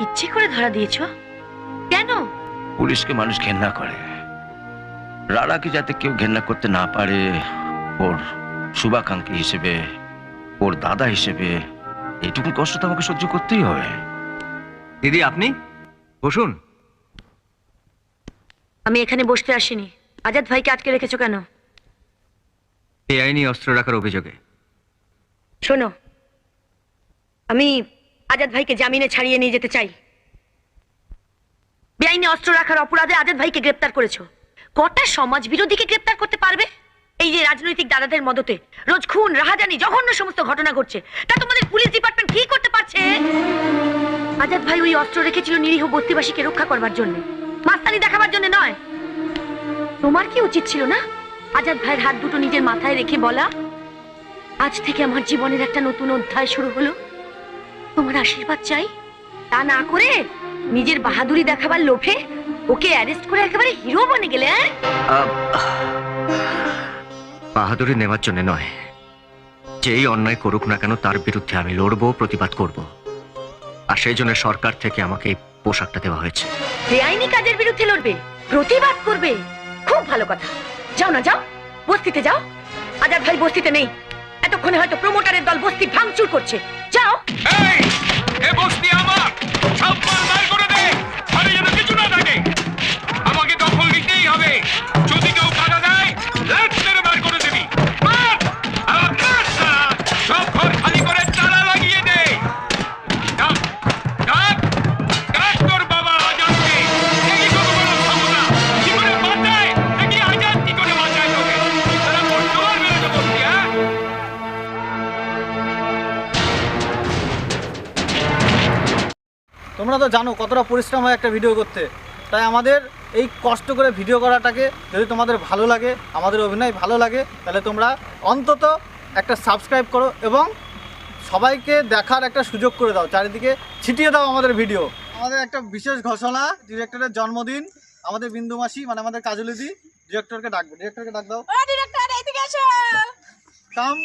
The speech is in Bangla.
ইচ্ছে করে ধরা দিয়েছ? কেন? পুলিশকে মানুষ ঘেন্না করে। রাড়াকে যাতে কেউ ঘেন্না করতে না পারে ওর শুভাকাঙ্ক্ষী হিসেবে ওর দাদা হিসেবে এইটুকু কষ্ট তো আমাকে সহ্য করতেই হবে। দিদি আপনি? বসুন। আমি এখানে বসতে আসিনি। আজাদ ভাইকে আটকে রেখেছো কেন? বেআইনি অস্ত্র রাখার অভিযোগে। শোনো আমি আজাদ ভাইকে জামিনে ছাড়িয়ে নিয়ে যেতে চাই। বেআইনি অস্ত্র রাখার অপরাধে আজাদ ভাইকে গ্রেপ্তার করেছ। কটা সমাজ বিরোধীকে গ্রেপ্তার করতে পারবে? এই যে রাজনৈতিক দাদাদের মদতে রোজ খুন, রাহাজানি, জঘন্য সমস্ত ঘটনা ঘটছে, তা তোমাদের পুলিশ ডিপার্টমেন্ট কি করতে পারছে? আজাদ ভাই ওই অস্ত্র রেখেছিল নিরীহ বস্তিবাসীকে রক্ষা করবার জন্য। মাস্তানি দেখাবার জন্য নয়। তোমার কি উচিত ছিল না? আজাদ ভাইয়ের হাত দুটো নিজের মাথায় রেখে বলা, আজ থেকে আমার জীবনের একটা নতুন অধ্যায় শুরু হলো। তোমার আশীর্বাদ চাই? তা না করে নিজের বাহাদুরি দেখাবার লোভে ওকে অ্যারেস্ট করে একেবারে হিরো বনে গেলে? বাহাদুরি নেওয়ার জন্য নয়। যেই অন্যায় করুক না কেন তার বিরুদ্ধে আমি লড়বো প্রতিবাদ করব। আর সেই জন্য সরকার থেকে আমাকে এই পোশাকটা দেওয়া হয়েছে। বেআইনি কাজের বিরুদ্ধে লড়বে প্রতিবাদ করবে। খুব ভালো কথা। যাও না যাও। বস্তিতে যাও। আজাদ ভাই বস্তিতে নেই। এতক্ষণে হয়তো প্রমোটারের দল বস্তি ভাঙচুর করছে। যাও। তোমরা তো জানো কতটা পরিশ্রম হয় একটা ভিডিও করতে। তাই আমাদের এই কষ্ট করে ভিডিও করাটাকে যদি তোমাদের ভালো লাগে আমাদের অভিনয় ভালো লাগে তাহলে তোমরা অন্তত একটা সাবস্ক্রাইব করো এবং সবাইকে দেখার একটা সুযোগ করে দাও চারিদিকে ছিটিয়ে দাও আমাদের ভিডিও আমাদের একটা বিশেষ ঘোষণা ডিরেক্টরের জন্মদিন। আমাদের বিন্দু মাসি মানে আমাদের কাজলিদি ডিরেক্টরকে ডাকবো। ডিরেক্টরকে ডাক দাও। কাম